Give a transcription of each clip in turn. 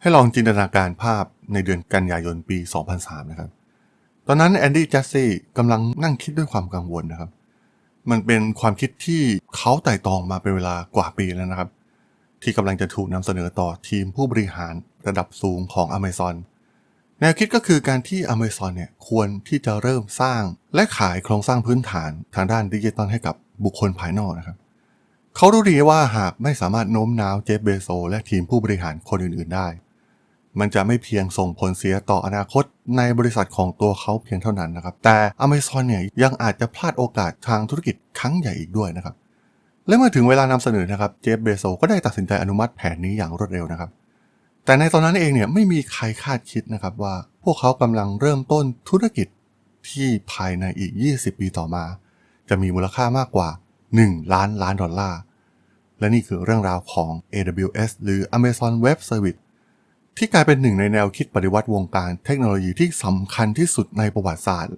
ให้ลองจินตนาการภาพในเดือนกันยายนปี 2003 นะครับ ตอนนั้นแอนดี้แจสซี่กำลังนั่งคิดด้วยความกังวลนะครับ มันเป็นความคิดที่เขาไต่ตองมาเป็นเวลากว่าปีแล้วนะครับ ที่กำลังจะถูกนำเสนอต่อทีมผู้บริหารระดับสูงของ Amazon แนวคิดก็คือการที่ Amazon เนี่ยควรที่จะเริ่มสร้างและขายโครงสร้างพื้นฐานทางด้านดิจิตอลให้กับบุคคลภายนอกนะครับเขารู้ดีว่าหากไม่สามารถโน้มน้าวเจฟเบโซและทีมผู้บริหารคนอื่นๆได้ มันจะไม่เพียงส่งผลเสียต่ออนาคตในบริษัทของตัวเขาเพียงเท่านั้นนะครับ แต่ Amazon เนี่ยยังอาจจะพลาดโอกาสทางธุรกิจครั้งใหญ่อีกด้วยนะครับ และเมื่อถึงเวลานำเสนอนะครับ เจฟเบโซก็ได้ตัดสินใจอนุมัติแผนนี้อย่างรวดเร็วนะครับ แต่ในตอนนั้นเองเนี่ยไม่มีใครคาดคิดนะครับว่าพวกเขากำลังเริ่มต้นธุรกิจที่ภายในอีก 20 ปีต่อมา จะมีมูลค่ามากกว่า 1 ล้านล้านดอลลาร์ และนี่คือเรื่องราวของ AWS หรือ Amazon Web Service ที่กลายเป็นหนึ่งในแนวคิดปฏิวัติวงการเทคโนโลยีที่สำคัญที่สุดในประวัติศาสตร์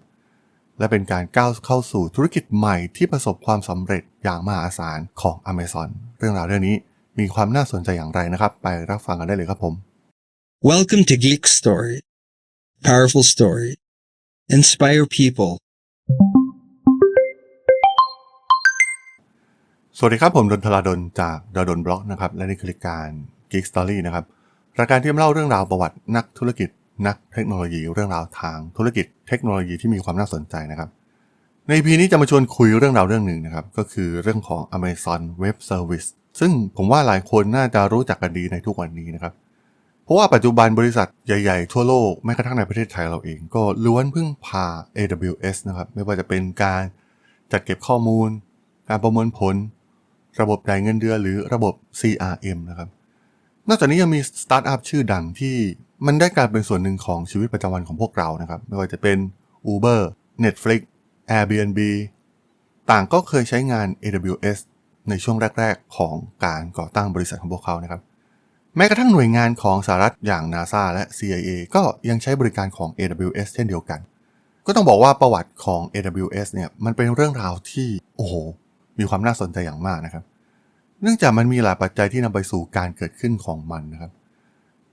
และเป็นการก้าวเข้าสู่ธุรกิจใหม่ที่ประสบความสำเร็จอย่างมหาศาลของ Amazon เรื่องราวเรื่องนี้มีความน่าสนใจอย่างไรนะครับ ไปรับฟังกันได้เลยครับผม Welcome to Geek Story. Powerful story. Inspire people. สวัสดีครับผมดนทลาดนจากดนบล็อกนะครับ และนี่คือรายการ Geek Story นะครับ รายการที่มาเล่าเรื่องราวประวัตินักธุรกิจ นักเทคโนโลยีเรื่องราวทางธุรกิจ เทคโนโลยีที่มีความน่าสนใจนะครับ ใน EP นี้จะมาชวนคุยเรื่องราวเรื่องหนึ่งนะครับ ก็คือเรื่องของ Amazon Web Service ซึ่งผมว่าหลายคนน่าจะรู้จักกันดีในทุกวันนี้นะครับ เพราะว่าปัจจุบันบริษัทใหญ่ๆ ทั่วโลกแม้กระทั่งในประเทศไทยเราเอง ก็ล้วนพึ่งพา AWS นะครับ ไม่ว่าจะเป็นการจัดเก็บข้อมูล การประมวลผล ระบบจ่ายเงินเดือนหรือระบบ CRM นะครับ นอกจากนี้ยังมีสตาร์ทอัพชื่อดังที่มันได้กลายเป็นส่วนหนึ่งของชีวิตประจำวันของพวกเรานะครับ ไม่ว่าจะเป็น Uber Netflix Airbnb ต่างก็เคยใช้งาน AWS ในช่วงแรก ๆ ของการก่อตั้งบริษัทของพวกเขานะครับ แม้กระทั่งหน่วยงานของสหรัฐอย่าง NASA และ CIA ก็ยังใช้บริการของ AWS เช่นเดียวกัน ก็ต้องบอกว่าประวัติของ AWS เนี่ยมันเป็นเรื่องราวที่โอ้โหมีความน่าสนใจอย่างมากนะครับ เนื่องจากมันมีหลายปัจจัยที่นำไปสู่การเกิดขึ้นของมันนะครับ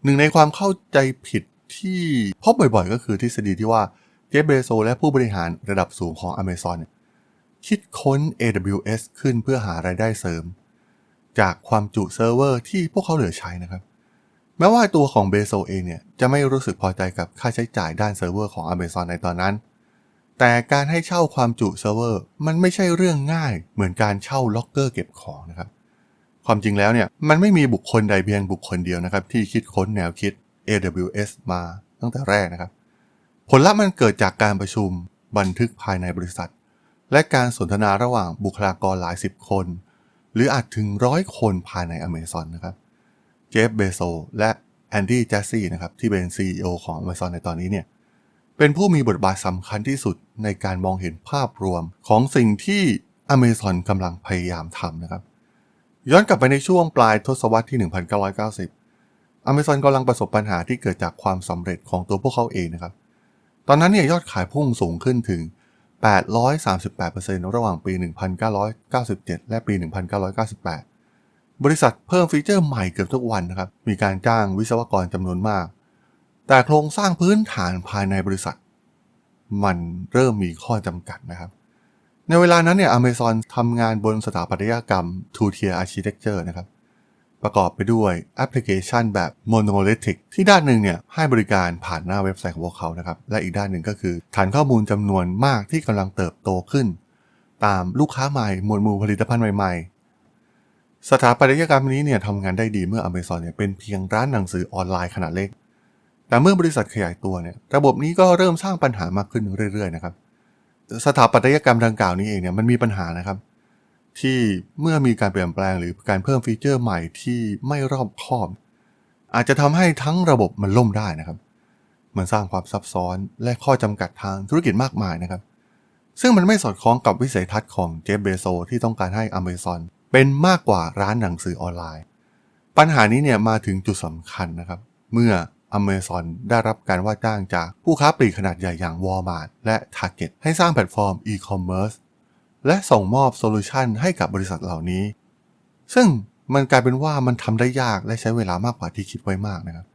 หนึ่งในความเข้าใจผิดที่พบบ่อยๆ ก็คือทฤษฎีที่ว่าเจฟเบโซและผู้บริหารระดับสูงของ Amazon เนี่ยคิดค้น AWS ขึ้นเพื่อหารายได้เสริม จากความจุเซิร์ฟเวอร์ที่พวกเขาเหลือใช้นะครับ แม้ว่าตัวของเบโซเองเนี่ยจะไม่รู้สึกพอใจกับค่าใช้จ่ายด้านเซิร์ฟเวอร์ของ Amazon ในตอนนั้น แต่การให้เช่าความจุเซิร์ฟเวอร์มันไม่ใช่เรื่องง่ายเหมือนการเช่าล็อกเกอร์เก็บของนะครับ ความจริงแล้วเนี่ยมันไม่มีบุคคลใดเพียงบุคคลเดียวนะครับ ที่คิดค้นแนวคิด AWS มาตั้งแต่แรกนะครับ ผลลัพธ์มันเกิดจากการประชุมบันทึกภายในบริษัท และการสนทนาระหว่างบุคลากรหลายสิบคน หรืออาจถึงร้อยคนภายใน Amazon นะครับเจฟเบโซและแอนดี้แจสซี่นะครับที่เป็น CEO ของ Amazon ในตอนนี้เนี่ยเป็นผู้มีบทบาทสำคัญที่สุดในการมองเห็นภาพรวมของสิ่งที่ Amazon กำลังพยายามทำนะครับ ย้อนกลับไปในช่วงปลายทศวรรษที่ 1990 Amazon กำลังประสบปัญหาที่เกิดจากความสำเร็จของตัวพวกเขาเองนะครับ ตอนนั้นเนี่ยยอดขายพุ่งสูงขึ้นถึง 838%ระหว่างปี 1997 และปี 1998 บริษัทเพิ่มฟีเจอร์ใหม่เกือบทุกวันนะครับ มีการจ้างวิศวกรจำนวนมาก แต่โครงสร้างพื้นฐานภายในบริษัท มันเริ่มมีข้อจำกัดนะครับ ในเวลานั้นเนี่ย Amazon ทำงานบนสถาปัตยกรรม Two Tier Architecture นะครับ ประกอบไปด้วยแอปพลิเคชันแบบ Monolithic ที่ด้านหนึ่งเนี่ยให้บริการผ่านหน้าเว็บไซต์ของพวกเขานะครับ และอีกด้านหนึ่งก็คือ ฐานข้อมูลจำนวนมากที่กำลังเติบโตขึ้น ตามลูกค้าใหม่หมวดหมู่ผลิตภัณฑ์ใหม่ๆ สถาปัตยกรรมนี้เนี่ยทำงานได้ดีเมื่อ Amazon เนี่ยเป็นเพียงร้านหนังสือออนไลน์ขนาดเล็ก แต่เมื่อบริษัทขยายตัวเนี่ยระบบนี้ก็เริ่มสร้างปัญหามากขึ้นเรื่อยๆนะครับ สถาปัตยกรรมดังกล่าวนี้เองเนี่ยมันมีปัญหานะครับ ที่เมื่อมีการเปลี่ยนแปลงหรือการเพิ่มฟีเจอร์ใหม่ที่ไม่รอบคอบ อาจจะทำให้ทั้งระบบมันล่มได้นะครับ มันสร้างความซับซ้อนและข้อจำกัดทางธุรกิจมากมายนะครับ ซึ่งมันไม่สอดคล้องกับวิสัยทัศน์ของเจฟเบโซที่ต้องการให้ Amazon เป็นมากกว่าร้านหนังสือออนไลน์ ปัญหานี้เนี่ยมาถึงจุดสำคัญนะครับ เมื่อ Amazon ได้รับการว่าจ้างจากผู้ค้าปลีกขนาดใหญ่อย่าง Walmart และ Target ให้สร้างแพลตฟอร์ม e-commerce และส่งมอบโซลูชันให้กับบริษัทเหล่านี้ ซึ่งมันกลายเป็นว่ามันทำได้ยากและใช้เวลามากกว่าที่คิดไว้มากนะครับ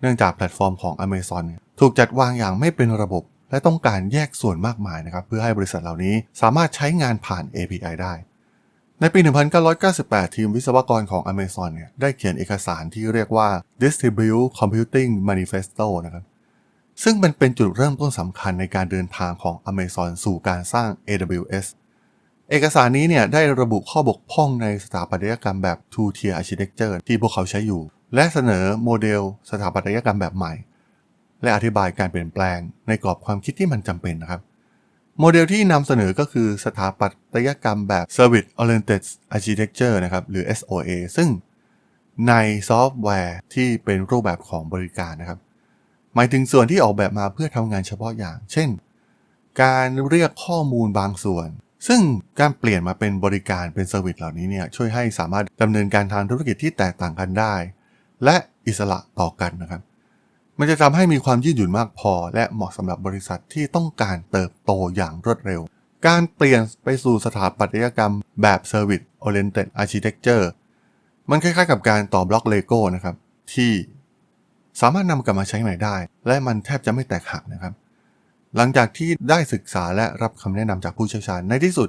เนื่องจากแพลตฟอร์มของ Amazon เนี่ยถูกจัดวางอย่างไม่เป็นระบบ และต้องการแยกส่วนมากมายนะครับ เพื่อให้บริษัทเหล่านี้สามารถใช้งานผ่าน API ได้ ในปี 1998 ทีมวิศวกรของ Amazon เนี่ยได้เขียนเอกสารที่เรียกว่า Distribute Computing Manifesto นะครับ ซึ่งมันเป็นจุดเริ่มต้นสำคัญในการเดินทางของ Amazon สู่การสร้าง AWS เอกสารนี้เนี่ยได้ระบุข้อบกพร่องในสถาปัตยกรรมแบบ two tier architecture ที่พวกเขาใช้อยู่ และเสนอโมเดลสถาปัตยกรรมแบบใหม่ และอธิบายการเปลี่ยนแปลงในกรอบความคิดที่มันจำเป็นนะครับ โมเดลที่นำเสนอก็คือสถาปัตยกรรมแบบ Service Oriented Architecture นะครับ หรือ SOA ซึ่งในซอฟต์แวร์ที่เป็นรูปแบบของบริการนะครับ หมายถึงส่วนที่ออกแบบมาเพื่อทำงานเฉพาะอย่าง เช่น การเรียกข้อมูลบางส่วน ซึ่งการเปลี่ยนมาเป็นบริการเป็นเซอร์วิสเหล่านี้เนี่ยช่วยให้สามารถดำเนินการทางธุรกิจที่แตกต่างกันได้ และอิสระต่อกันนะครับ มันจะทำให้มีความยืดหยุ่นมากพอ และเหมาะสำหรับบริษัทที่ต้องการเติบโตอย่างรวดเร็ว การเปลี่ยนไปสู่สถาปัตยกรรมแบบ Service Oriented Architecture มันคล้ายๆกับการต่อบล็อกเลโก้นะครับ ที่สามารถนำกลับมาใช้ใหม่ได้ และมันแทบจะไม่แตกหักนะครับ หลังจากที่ได้ศึกษาและรับคำแนะนำจากผู้เชี่ยวชาญในที่สุด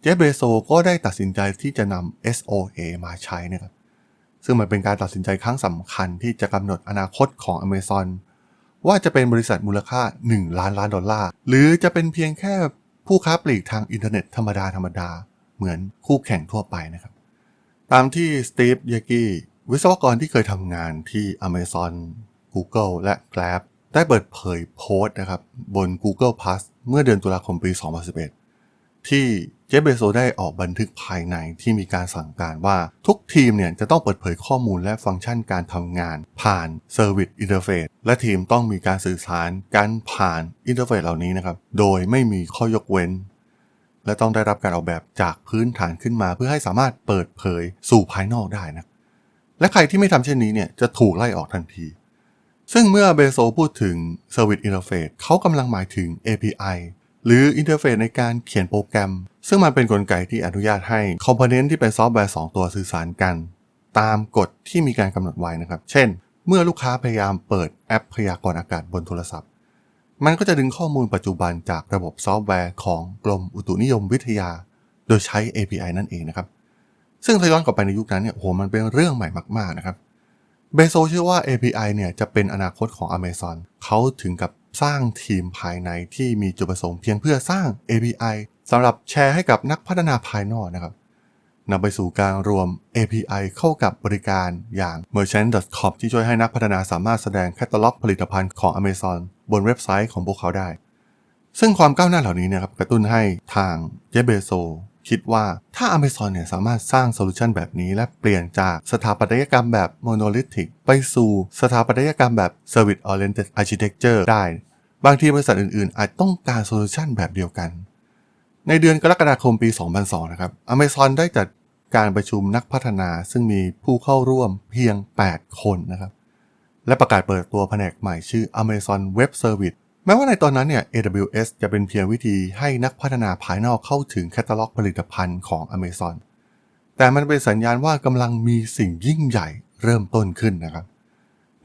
เจฟเบโซก็ได้ตัดสินใจที่จะนำ SOA มาใช้นะครับ ซึ่งมันเป็นการตัดสินใจครั้งสำคัญที่จะกำหนดอนาคตของ Amazon ว่าจะเป็นบริษัทมูลค่า 1 ล้านล้านดอลลาร์ หรือจะเป็นเพียงแค่ผู้ค้าปลีกทางอินเทอร์เน็ตธรรมดาธรรมดา เหมือนคู่แข่งทั่วไปนะครับ ตามที่สตีฟเยกี้วิศวกรที่เคยทำงานที่ Amazon Google และ Grab ได้เปิดเผยโพสต์นะครับบน Google Plus เมื่อเดือนตุลาคมปี 2011 ที่เจฟเบโซได้ออกบันทึกภายในที่มีการสั่งการว่าทุกทีมเนี่ยจะต้องเปิดเผยข้อมูลและฟังก์ชันการทำงาน ผ่าน Service Interface และทีมต้องมีการสื่อสารกันผ่านอินเทอร์เฟซเหล่านี้นะครับ โดยไม่มีข้อยกเว้น และต้องได้รับการออกแบบจากพื้นฐานขึ้นมาเพื่อให้สามารถเปิดเผยสู่ภายนอกได้นะ และใครที่ไม่ทำเช่นนี้เนี่ยจะถูกไล่ออกทันทีซึ่งเมื่อเบโซพูดถึง Service Interface เขากำลังหมายถึง API หรืออินเทอร์เฟซในการเขียนโปรแกรม ซึ่งมันเป็นนกลไกที่อนุญาตให้คอมโพเนนต์ที่เป็นซอฟต์แวร์2ตัวสื่อสารกัน ตามกฎที่มีการกำหนดไว้นะครับ เช่น เมื่อลูกค้าพยายามเปิดแอปพยากรณ์อากาศบนโทรศัพท์ มันก็จะดึงข้อมูลปัจจุบันจากระบบซอฟต์แวร์ของกรมอุตุนิยมวิทยา โดยใช้ API นั่นเองนะครับ ซึ่งถ้าย้อนกลับไปในยุคนั้นเนี่ยโอ้โหมันเป็นเรื่องใหม่มาก ๆนะครับเบโซเชื่อว่า API เนี่ยจะเป็นอนาคตของ Amazon เขาถึงกับ สร้างทีมภายในที่มีจุดประสงค์เพียงเพื่อสร้าง API สำหรับแชร์ให้กับนักพัฒนาภายนอกนะครับนำไปสู่การรวม API เข้ากับบริการอย่าง merchant.com ที่ช่วยให้นักพัฒนาสามารถแสดงแคตตาล็อกผลิตภัณฑ์ของ Amazon บนเว็บไซต์ของพวกเขาได้ ซึ่งความก้าวหน้าเหล่านี้นะครับกระตุ้นให้ทางเจเบโซ คิดว่าถ้า Amazon เนี่ยสามารถสร้างโซลูชันแบบนี้ และเปลี่ยนจากสถาปัตยกรรมแบบ monolithic ไปสู่สถาปัตยกรรมแบบ service oriented architecture ได้ บางทีบริษัทอื่นๆ อาจต้องการโซลูชันแบบเดียวกัน ในเดือนกรกฎาคมปี 2002 นะครับ Amazon ได้จัดการประชุมนักพัฒนาซึ่งมีผู้เข้าร่วมเพียง 8 คนนะครับ และประกาศเปิดตัวแผนกใหม่ชื่อ Amazon Web Service แม้ว่าในตอนนั้นเนี่ย AWS จะเป็นเพียงวิธีให้นักพัฒนาภายนอกเข้าถึงแคตตาล็อกผลิตภัณฑ์ของ Amazon แต่มันเป็นสัญญาณว่ากำลังมีสิ่งยิ่งใหญ่เริ่มต้นขึ้นนะครับ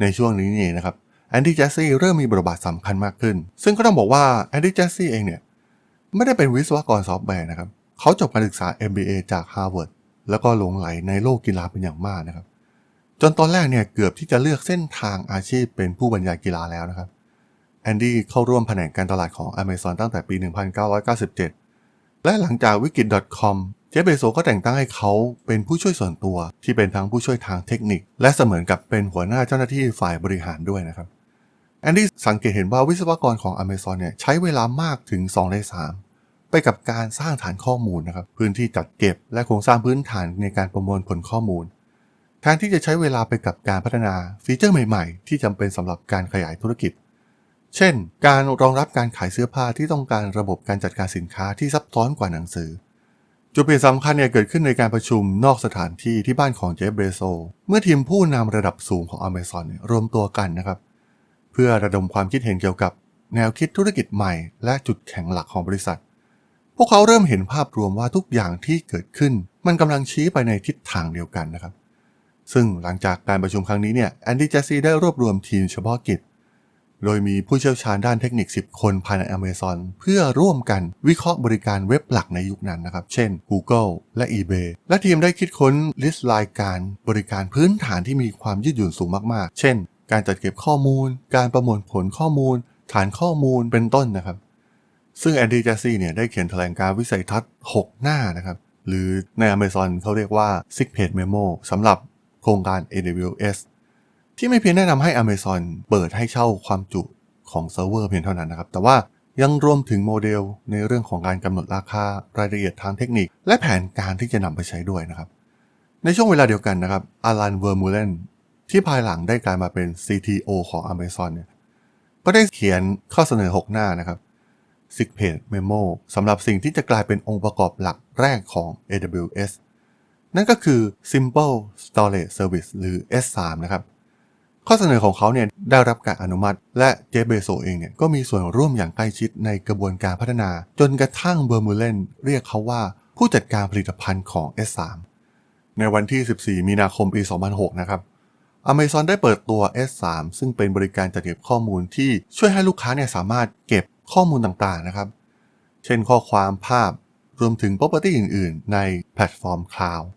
ในช่วงนี้นี่นะครับแอนดี้แจสซี่เริ่มมีบทบาทสำคัญมากขึ้น ซึ่งก็ต้องบอกว่าแอนดี้แจสซี่เองเนี่ยไม่ได้เป็นวิศวกรซอฟต์แวร์นะครับ เขาจบการศึกษา MBA จาก Harvard แล้วก็หลงไหลในโลกกีฬาเป็นอย่างมากนะครับ จนตอนแรกเนี่ยเกือบที่จะเลือกเส้นทางอาชีพเป็นผู้บรรยายกีฬาแล้วนะครับ แอนดี้เข้าร่วมแผนกการตลาดของ Amazon ตั้งแต่ปี 1997 และหลังจากวิกฤต .com เจฟเบโซก็แต่งตั้งให้เขาเป็นผู้ช่วยส่วนตัวที่เป็นทั้งผู้ช่วยทางเทคนิค และเสมือนกับเป็นหัวหน้าเจ้าหน้าที่ฝ่ายบริหารด้วยนะครับแอนดี้สังเกตเห็นว่าวิศวกรของ Amazon เนี่ยใช้เวลามากถึง2ใน3ไปกับการสร้างฐานข้อมูลนะครับพื้นที่จัดเก็บ และโครงสร้างพื้นฐานในการประมวลผลข้อมูลแทนที่จะใช้เวลาไปกับการพัฒนาฟีเจอร์ใหม่ ๆ ที่จำเป็นสำหรับการขยายธุรกิจ เช่น การรองรับการขายเสื้อผ้าที่ต้องการระบบการจัดการสินค้าที่ซับซ้อนกว่าหนังสือ จุดเปลี่ยนสำคัญเนี่ยเกิดขึ้นในการประชุมนอกสถานที่ที่บ้านของเจฟเบโซ เมื่อทีมผู้นำระดับสูงของ Amazon เนี่ยรวมตัวกันนะครับ เพื่อระดมความคิดเห็นเกี่ยวกับแนวคิดธุรกิจใหม่และจุดแข็งหลักของบริษัท พวกเขาเริ่มเห็นภาพรวมว่าทุกอย่างที่เกิดขึ้น มันกำลังชี้ไปในทิศทางเดียวกันนะครับ ซึ่งหลังจากการประชุมครั้งนี้เนี่ยแอนดี้เจสซี่ได้รวบรวมทีมเฉพาะกิจ โดยมีผู้เชี่ยวชาญด้านเทคนิค 10 คนภายใน Amazon เพื่อร่วมกันวิเคราะห์บริการเว็บหลักในยุคนั้นนะครับ เช่น Google และ eBay และทีมได้คิดค้นลิสต์รายการบริการพื้นฐานที่มีความยืดหยุ่นสูงมากๆ เช่น การจัดเก็บข้อมูล การประมวลผลข้อมูล ฐานข้อมูลเป็นต้นนะครับ ซึ่งแอนดี้เจสซี่เนี่ยได้เขียนแถลงการวิสัยทัศน์ 6 หน้านะครับ หรือใน Amazon เขาเรียกว่า Six Page Memo สำหรับโครงการ AWS ที่ไม่เพียงแนะนำให้ Amazon เปิดให้เช่าความจุของเซิร์ฟเวอร์เพียงเท่านั้นนะครับ แต่ว่ายังรวมถึงโมเดลในเรื่องของการกำหนดราคารายละเอียดทางเทคนิค และแผนการที่จะนำไปใช้ด้วยนะครับ ในช่วงเวลาเดียวกันนะครับอารันเวอร์มูเลนที่ภายหลังได้กลายมาเป็น CTO ของ Amazon เนี่ยก็ได้เขียนข้อเสนอ 6 หน้านะครับ Six Page Memo สำหรับสิ่งที่จะกลายเป็นองค์ประกอบหลักแรกของ AWS นั่นก็คือ Simple Storage Service หรือ S3 นะครับ ข้อเสนอของเขาเนี่ยได้รับการอนุมัติ และเจฟเบโซเองเนี่ยก็มีส่วนร่วมอย่างใกล้ชิดในกระบวนการพัฒนา จนกระทั่งเบอร์มูเลนเรียกเขาว่าผู้จัดการผลิตภัณฑ์ของ S3 ในวันที่ 14 มีนาคมปี 2006 นะครับ Amazon ได้เปิดตัว S3 ซึ่งเป็นบริการจัดเก็บข้อมูลที่ช่วยให้ลูกค้าเนี่ยสามารถเก็บข้อมูลต่างๆนะครับ เช่นข้อความภาพรวมถึง property อื่น ๆ ในแพลตฟอร์มคลาวด์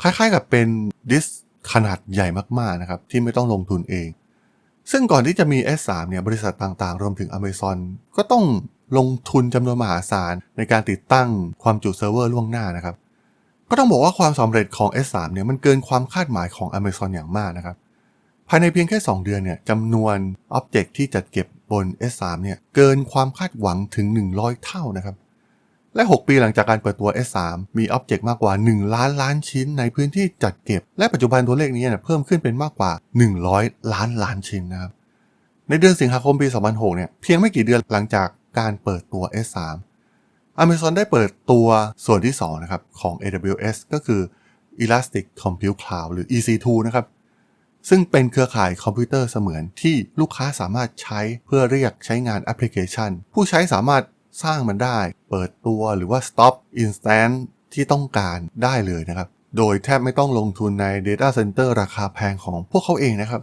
คล้ายๆกับเป็นดิส ขนาดใหญ่มากๆนะครับที่ไม่ต้องลงทุนเอง ซึ่งก่อนที่จะมี S3 เนี่ยบริษัทต่างๆ รวมถึง Amazon ก็ต้องลงทุนจำนวนมหาศาลในการติดตั้งความจุเซิร์ฟเวอร์ล่วงหน้านะครับ ก็ต้องบอกว่าความสำเร็จของ S3 เนี่ยมันเกินความคาดหมายของ Amazon อย่างมากนะครับภายในเพียงแค่ 2 เดือนเนี่ยจำนวนอ็อบเจกต์ที่จัดเก็บบน S3 เนี่ยเกินความคาดหวังถึง 100 เท่านะครับ และ 6 ปีหลังจากการเปิดตัว S3 มีอ็อบเจกต์มากกว่า 1 ล้านล้านชิ้นในพื้นที่จัดเก็บ และปัจจุบันตัวเลขนี้เนี่ยเพิ่มขึ้นเป็นมากกว่า 100 ล้านล้านชิ้นนะครับ ในเดือนสิงหาคมปี 2006 เนี่ยเพียงไม่กี่เดือนหลังจากการเปิดตัว S3 Amazon ได้เปิดตัวส่วนที่ 2 นะครับ ของ AWS ก็คือ Elastic Compute Cloud หรือ EC2 นะครับ ซึ่งเป็นเครือข่ายคอมพิวเตอร์เสมือนที่ลูกค้าสามารถใช้เพื่อเรียกใช้งานแอปพลิเคชัน ผู้ใช้สามารถ สร้างมันได้ เปิดตัวหรือว่า stop instant ที่ต้องการได้เลยนะครับ โดยแทบไม่ต้องลงทุนใน Data Center ราคาแพงของพวกเขาเองนะครับ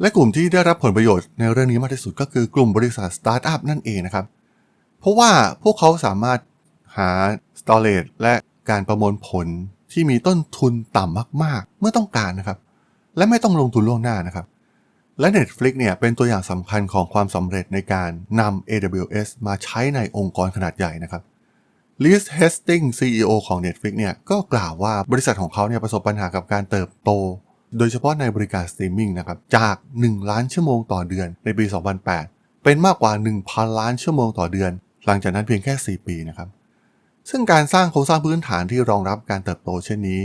และกลุ่มที่ได้รับผลประโยชน์ในเรื่องนี้มากที่สุดก็คือกลุ่มบริษัทสตาร์ทอัพนั่นเองนะครับ เพราะว่าพวกเขาสามารถหา storage และการประมวลผลที่มีต้นทุนต่ำมาก ๆ เมื่อต้องการนะครับ และไม่ต้องลงทุนล่วงหน้านะครับ และ Netflix เนี่ยเป็นตัวอย่างสำคัญของความสำเร็จในการนำ AWS มาใช้ในองค์กรขนาดใหญ่นะครับ Liz Hastings CEO ของ Netflix เนี่ยก็กล่าวว่าบริษัทของเขาเนี่ยประสบปัญหากับการเติบโต โดยเฉพาะในบริการสตรีมมิ่งนะครับจาก 1 ล้านชั่วโมงต่อเดือนในปี 2008 เป็นมากกว่า 1,000 ล้านชั่วโมงต่อเดือน หลังจากนั้นเพียงแค่ 4 ปีนะครับซึ่งการสร้างโครงสร้างพื้นฐานที่รองรับการเติบโตเช่นนี้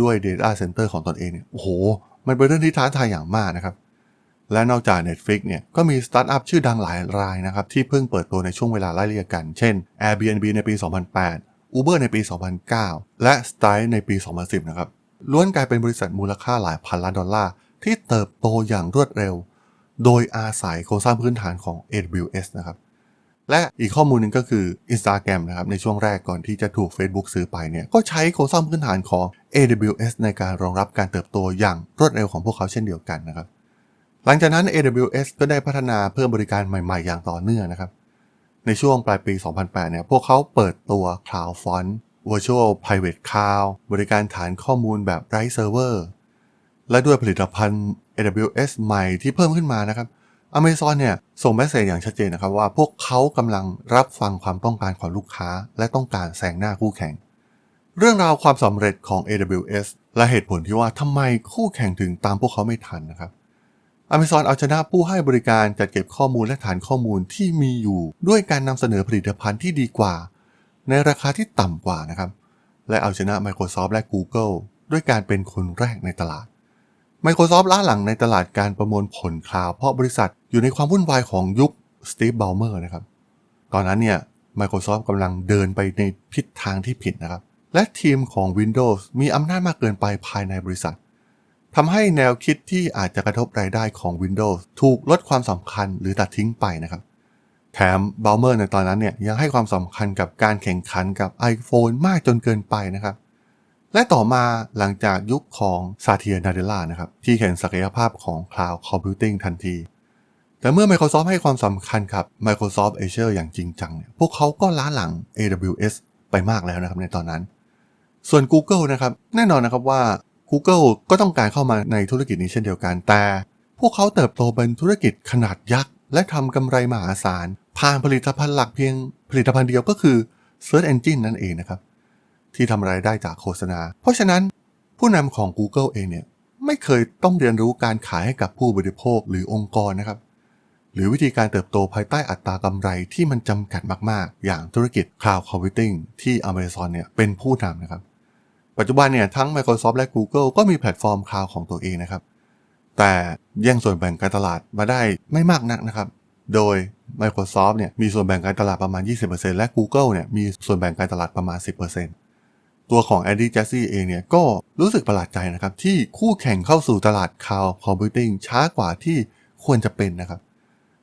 ด้วย Data Center ของตนเองเนี่ยโอ้โห มันเป็นเรื่องที่ท้าทายอย่างมากนะครับ และนอกจาก Netflix เนี่ยก็มีสตาร์ทอัพชื่อดังหลายรายนะครับที่เพิ่งเปิดตัวในช่วงเวลาไล่เรียกกัน เช่น Airbnb ในปี 2008 Uber ในปี 2009 และ s t r i e ในปี 2010 นะครับล้วนกลายเป็นบริษัทมูลค่าหลายพันล้านดอลลาร์ที่เติบโตอย่างรวดเร็ว โดยอาศัยโครงสร้างพื้นฐานของ AWS นะครับและอีกข้อมูลหนึ่งก็คือ Instagram นะครับในช่วงแรกก่อนที่จะถูก Facebook ซื้อไปเนี่ยก็ใช้โครงสร้างพื้นฐานของ AWS ในการรองรับการเติบโตอย่างรวดเร็วของพวกเขาเช่นเดียวกันนะครับ หลังจากนั้น AWS ก็ได้พัฒนาเพิ่มบริการใหม่ๆ อย่างต่อเนื่องนะครับ ในช่วงปลายปี 2008 เนี่ย พวกเขาเปิดตัว CloudFront Virtual Private Cloud บริการฐานข้อมูลแบบไร้เซิร์ฟเวอร์ และด้วยผลิตภัณฑ์ AWS ใหม่ที่เพิ่มขึ้นมานะครับ Amazon เนี่ยส่งแมสเซจอย่างชัดเจนนะครับว่าพวกเขากำลังรับฟังความต้องการของลูกค้า และต้องการแซงหน้าคู่แข่ง เรื่องราวความสำเร็จของ AWS และเหตุผลที่ว่าทำไมคู่แข่งถึงตามพวกเขาไม่ทันนะครับ Amazon เอาชนะผู้ให้บริการจัดเก็บข้อมูลและฐานข้อมูลที่มีอยู่ ด้วยการนำเสนอผลิตภัณฑ์ที่ดีกว่า ในราคาที่ต่ำกว่านะครับ และเอาชนะ Microsoft และ Google ด้วยการเป็นคนแรกในตลาด Microsoft ล้าหลังในตลาดการประมวลผลคลาวเพราะบริษัทอยู่ในความวุ่นวายของยุค Steve Ballmer นะครับ ตอนนั้นเนี่ย Microsoft กำลังเดินไปในทิศทางที่ผิดนะครับ และทีมของ Windows มีอำนาจมากเกินไปภายในบริษัท ทำให้แนวคิดที่อาจจะกระทบรายได้ของ Windows ถูกลดความสำคัญหรือตัดทิ้งไปนะครับ แถม b ลเมอร์ในตอนนั้นเนี่ยยังให้ความสำคัญกับการแข่งขันกับ iPhone มากจนเกินไปนะครับและต่อมาหลังจากยุคของซาเทียนาเดล่านะครับที่เห็นศักยภาพของ Cloud Computing ทันที แต่เมื่อ Microsoft ให้ความสำคัญกับ Microsoft Azure อย่างจริงจังเนี่ยพวกเขาก็ล้าหลัง AWS ไปมากแล้วนะครับในตอนนั้น ส่วน Google นะครับแน่นอนนะครับว่า Google ก็ต้องการเข้ามาในธุรกิจนี้เช่นเดียวกัน แต่ พวกเขาเติบโตเป็นธุรกิจขนาดยักษ์ และทำกำไรมหาศาล ผ่านผลิตภัณฑ์หลักเพียงผลิตภัณฑ์เดียวก็คือ Search Engine นั่นเองนะครับ ที่ทำรายได้จากโฆษณา เพราะฉะนั้นผู้นำของ Google เองเนี่ยไม่เคยต้องเรียนรู้การขายให้กับผู้บริโภคหรือองค์กรนะครับ หรือวิธีการเติบโตภายใต้อัตรากำไรที่มันจำกัดมาก ๆ อย่างธุรกิจ Cloud Computing ที่ Amazon เนี่ยเป็นผู้นำนะครับ ปัจจุบันเนี่ยทั้ง Microsoft และ Google ก็มีแพลตฟอร์ม Cloud ของตัวเองนะครับ แต่แย่งส่วนแบ่งการตลาดมาได้ไม่มากนักนะครับ โดย Microsoft เนี่ยมีส่วนแบ่งการตลาดประมาณ 20%และ Google เนี่ยมีส่วนแบ่งการตลาดประมาณ 10%ตัวของ Andy Jassy เองเนี่ยก็รู้สึกประหลาดใจนะครับ ที่คู่แข่งเข้าสู่ตลาด Cloud Computing ช้ากว่าที่ควรจะเป็นนะครับ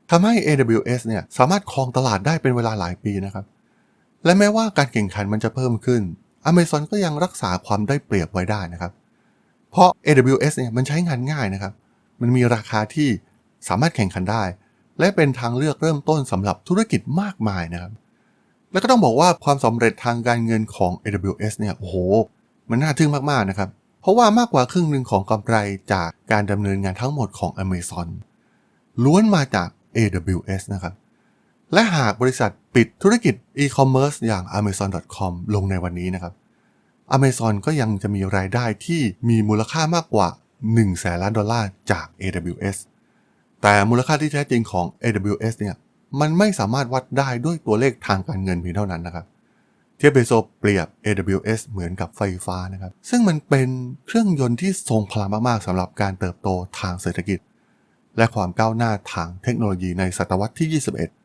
ทำให้ AWS เนี่ยสามารถครองตลาดได้เป็นเวลาหลายปีนะครับ และแม้ว่าการแข่งขันมันจะเพิ่มขึ้น Amazon ก็ยังรักษาความได้เปรียบไว้ได้นะครับ เพราะ AWS เนี่ยมันใช้งานง่ายนะครับ มันมีราคาที่สามารถแข่งขันได้ และเป็นทางเลือกเริ่มต้นสำหรับธุรกิจมากมายนะครับ แล้วก็ต้องบอกว่าความสำเร็จทางการเงินของ AWS เนี่ยโอ้โห มันน่าทึ่งมากๆนะครับ เพราะว่ามากกว่าครึ่งหนึ่งของกำไรจากการดำเนินงานทั้งหมดของ Amazon ล้วนมาจาก AWS นะครับ และหากบริษัทปิดธุรกิจ e-commerce อย่าง amazon.com ลงในวันนี้นะครับ Amazon ก็ยังจะมีรายได้ที่มีมูลค่ามากกว่า 1 แสนล้านดอลลาร์จาก AWS แต่มูลค่าที่แท้จริงของ AWS เนี่ยมันไม่สามารถวัดได้ด้วยตัวเลขทางการเงินเพียงเท่านั้นนะครับ เทียบเบโซเปรียบ AWS เหมือนกับไฟฟ้านะครับ ซึ่งมันเป็นเครื่องยนต์ที่ทรงพลังมากๆสำหรับการเติบโตทางเศรษฐกิจ และความก้าวหน้าทางเทคโนโลยีในศตวรรษที่ 21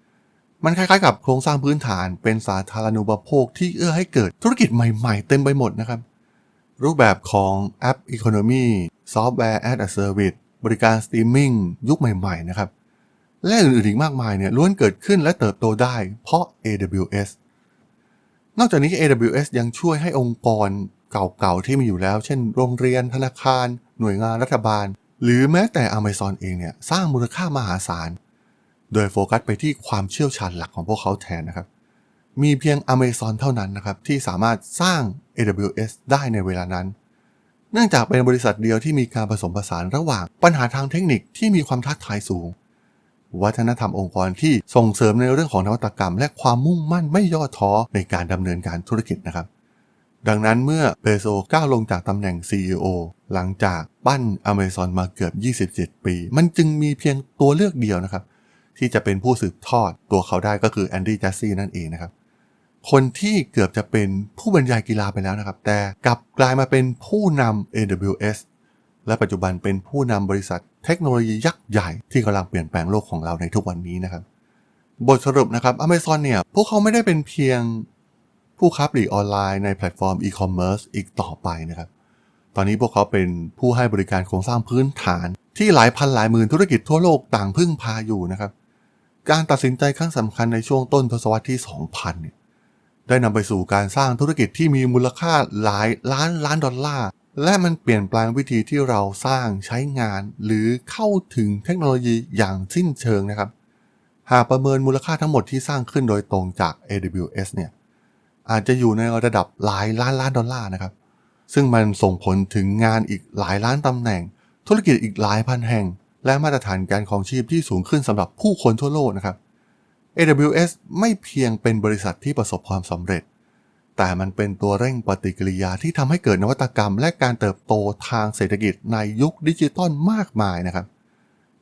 มันคล้ายๆกับโครงสร้างพื้นฐานเป็นสาธารณูปโภคที่เอื้อให้เกิดธุรกิจใหม่ๆ เต็มไปหมดนะครับ รูปแบบของแอป Economy ซอฟต์แวร์ as a Service บริการสตรีมมิ่งยุคใหม่ ๆ นะครับ และอื่นๆอีกมากมายเนี่ยล้วนเกิดขึ้นและเติบโตได้เพราะ AWS นอกจากนี้ AWS ยังช่วยให้องค์กรเก่าๆ ที่มีอยู่แล้ว เช่น โรงเรียนธนาคาร หน่วยงานรัฐบาล หรือแม้แต่ Amazon เองเนี่ย สร้างมูลค่ามหาศาล โดยโฟกัสไปที่ความเชี่ยวชาญหลักของพวกเขาแทนนะครับ มีเพียง Amazon เท่านั้นนะครับที่สามารถสร้าง AWS ได้ในเวลานั้น เนื่องจากเป็นบริษัทเดียวที่มีการผสมผสานระหว่างปัญหาทางเทคนิคที่มีความท้าทายสูง วัฒนธรรมองค์กรที่ส่งเสริมในเรื่องของนวัตกรรม และความมุ่งมั่นไม่ย่อท้อในการดำเนินการธุรกิจนะครับดังนั้นเมื่อเบโซก้าวลงจากตำแหน่ง CEO หลังจากปั้น Amazon มาเกือบ 27 ปี มันจึงมีเพียงตัวเลือกเดียวนะครับ ที่จะเป็นผู้สืบทอดตัวเขาได้ก็คือแอนดี้จัสซี่นั่นเองนะครับ คนที่เกือบจะเป็นผู้บรรยายกีฬาไปแล้วนะครับ แต่กลับกลายมาเป็นผู้นำ AWS และปัจจุบันเป็นผู้นำบริษัทเทคโนโลยียักษ์ใหญ่ที่กำลังเปลี่ยนแปลงโลกของเราในทุกวันนี้นะครับ บทสรุปนะครับ Amazon เนี่ย พวกเขาไม่ได้เป็นเพียงผู้ค้าปลีกออนไลน์ในแพลตฟอร์มอีคอมเมิร์ซอีกต่อไปนะครับ ตอนนี้พวกเขาเป็นผู้ให้บริการโครงสร้างพื้นฐาน ที่หลายพันหลายหมื่นธุรกิจทั่วโลกต่างพึ่งพาอยู่นะครับ การตัดสินใจครั้งสำคัญในช่วงต้นทศวรรษที่ 2000 เนี่ยได้นำไปสู่การสร้างธุรกิจที่มีมูลค่าหลายล้านล้านดอลลาร์ และมันเปลี่ยนแปลงวิธีที่เราสร้างใช้งาน หรือเข้าถึงเทคโนโลยีอย่างสิ้นเชิงนะครับ หากประเมินมูลค่าทั้งหมดที่สร้างขึ้นโดยตรงจาก AWS เนี่ยอาจจะอยู่ในระดับหลายล้านล้านดอลลาร์นะครับ ซึ่งมันส่งผลถึงงานอีกหลายล้านตำแหน่ง ธุรกิจอีกหลายพันแห่ง และมาตรฐานการครองชีพที่สูงขึ้นสำหรับผู้คนทั่วโลกนะครับ AWS ไม่เพียงเป็นบริษัทที่ประสบความสำเร็จ แต่มันเป็นตัวเร่งปฏิกิริยาที่ทำให้เกิดนวัตกรรม และการเติบโตทางเศรษฐกิจในยุคดิจิตอลมากมายนะครับ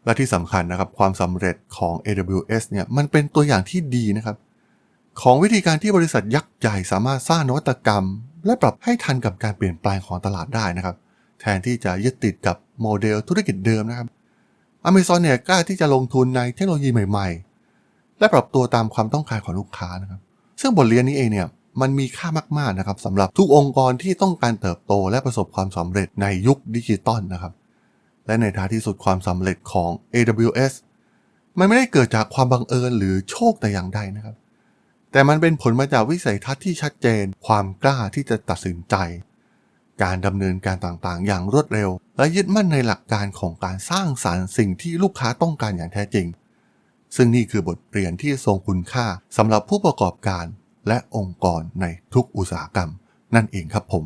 และที่สำคัญนะครับความสำเร็จของ AWS เนี่ยมันเป็นตัวอย่างที่ดีนะครับ ของวิธีการที่บริษัทยักษ์ใหญ่สามารถสร้างนวัตกรรม และปรับให้ทันกับการเปลี่ยนแปลงของตลาดได้นะครับ แทนที่จะยึดติดกับโมเดลธุรกิจเดิมนะครับ Amazon เนี่ยกล้าที่จะลงทุนในเทคโนโลยีใหม่ ๆ และปรับตัวตามความต้องการของลูกค้านะครับ ซึ่งบทเรียนนี้เองเนี่ยมันมีค่ามากๆนะครับสำหรับทุกองค์กรที่ต้องการเติบโตและประสบความสำเร็จในยุคดิจิตอลนะครับ และในท้ายที่สุดความสำเร็จของ AWS มันไม่ได้เกิดจากความบังเอิญหรือโชคแต่อย่างใดนะครับ แต่มันเป็นผลมาจากวิสัยทัศน์ที่ชัดเจน ความกล้าที่จะตัดสินใจ การดำเนินการต่างๆ อย่างรวดเร็ว และยึดมั่นในหลักการของการสร้างสารรค์สิ่งที่ลูกค้าต้องการอย่างแท้จริง ซึ่งนี่คือบทเรียนที่ทรงคุณค่าสำหรับผู้ประกอบการและองค์กรในทุกอุตสาหกรรม นั่นเองครับผม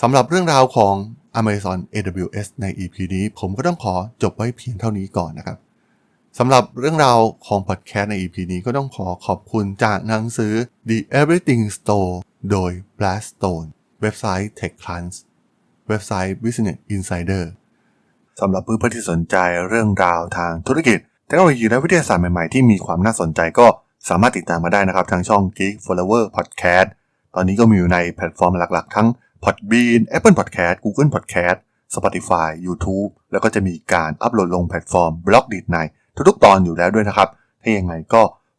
สำหรับเรื่องราวของ Amazon AWS ใน EP นี้ผมก็ต้องขอจบไว้เพียงเท่านี้ก่อนนะครับสำหรับเรื่องราวของพอดแคสต์ใน EP นี้ก็ต้องขอขอบคุณจากหนังสือ The Everything Store โดย Blaststone เว็บไซต์ TechCrunch เว็บไซต์ Business Insider สำหรับเพื่อนๆที่สนใจเรื่องราวทางธุรกิจเทคโนโลยีและวิทยาศาสตร์ใหม่ๆ ที่มีความน่าสนใจก็สามารถติดตามมาได้นะครับ ทางช่อง Geek Flower Podcast ตอนนี้ก็มีอยู่ในแพลตฟอร์มหลักๆ ทั้ง Podbean Apple Podcast Google Podcast Spotify YouTube แล้วก็จะมีการอัปโหลดลงแพลตฟอร์ม b l o g d i t ในทุกๆ ตอนอยู่แล้วด้วยนะครับ ถ้ายังไงก็